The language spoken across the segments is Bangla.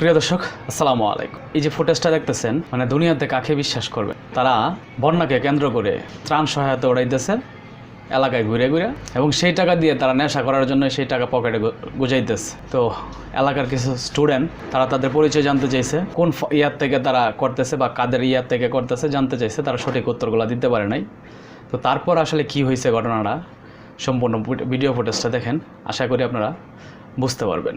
প্রিয় দর্শক, আসসালামু আলাইকুম। এই যে ফুটেজটা দেখতেছেন মানে দুনিয়াতে কাকে বিশ্বাস করবে? তারা বন্যাকে কেন্দ্র করে ত্রাণ সহায়তা উড়াইতেছে, এলাকায় ঘুরে ঘুরে, এবং সেই টাকা দিয়ে তারা নেশা করার জন্য সেই টাকা পকেটে গুজাইতেছে। তো এলাকার কিছু স্টুডেন্ট তারা তাদের পরিচয় জানতে চাইছে, কোন ইয়ার থেকে তারা করতেছে বা কাদের ইয়ার থেকে করতেছে জানতে চাইছে, তারা সঠিক উত্তরগুলো দিতে পারে নাই। তো তারপর আসলে কি হয়েছে ঘটনাটা, সম্পূর্ণ ভিডিও ফুটেজটা দেখেন, আশা করি আপনারা বুঝতে পারবেন।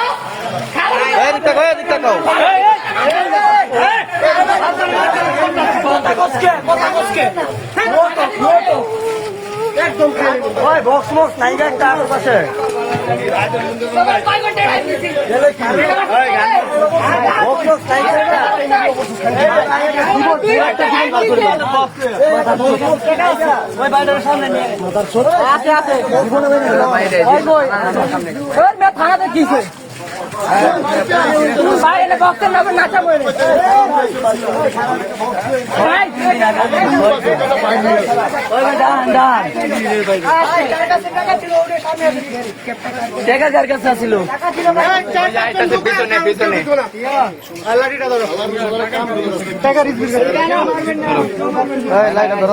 এদিকটা কও এদিকটা কও ওই বক্স বক্স নাই গা একটা আমার পাশে বক্স বক্স নাই গা ওই বাইরের সামনে নিয়ে আছে আছে ওই কই ওই মে থানাতে কিছে ভাই এলে বক্সের নামে নাচা বলে টাকা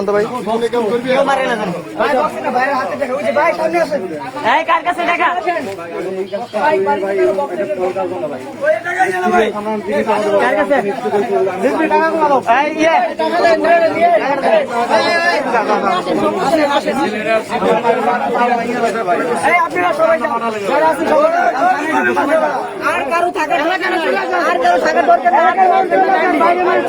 তো ভাই কার কাছে? টাকা কার কাছে আপনারা সবাই। আর কারও থাকে থাকার দরকার মানুষ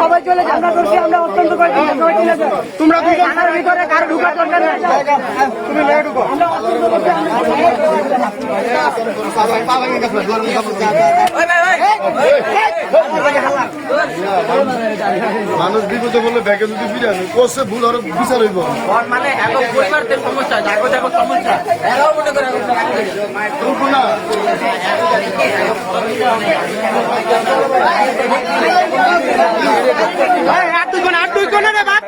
সবাই চলে আমরা বলছি আমরা অত্যন্ত করে দিচ্ছি, সবাই চলে যান। তোমরা থানার ভিতরে কারও ঢুকার দরকার নেই তুমি ঢুকো আমরা অত্যন্ত করছি, আমরা মানুষ বিপদে বললে ব্যাগে যদি ফিরে আসে করছে ভুল আরও বিচার হইব মানে পরিবারদের সমস্যা জাগো জাগো সমস্যা এরাও মনে করে না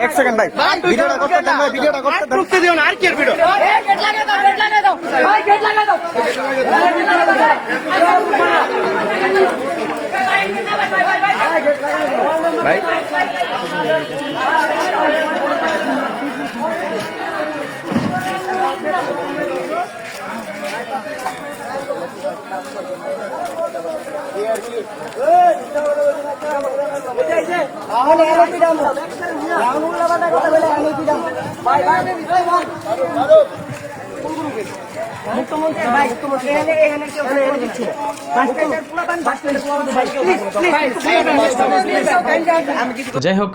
এক সেকেন্ড ভাই। ভিডিওটা করতে দেন ভাই ভিডিওটা করতে দেন। ঢুকতে দিও না আর কি এর ভিডিও? ভাই। যাই হোক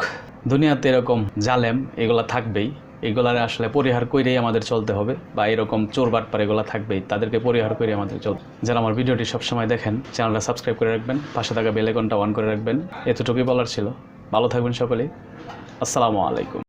দুনিয়াতে এরকম জালেম এগুলা থাকবেই। এগুলার আসলে পরিহার করেই আমাদের চলতে হবে, বা এরকম চোর বাটপার এগুলো থাকবেই, তাদেরকে পরিহার করে আমাদের চলতে যারা আমার ভিডিওটি সবসময় দেখেন, চ্যানেলটা সাবস্ক্রাইব করে রাখবেন, পাশে থাকা বেলেকনটা অন করে রাখবেন। এতটুকুই বলার ছিল। ভালো থাকবেন সকলেই। আসসালামু আলাইকুম।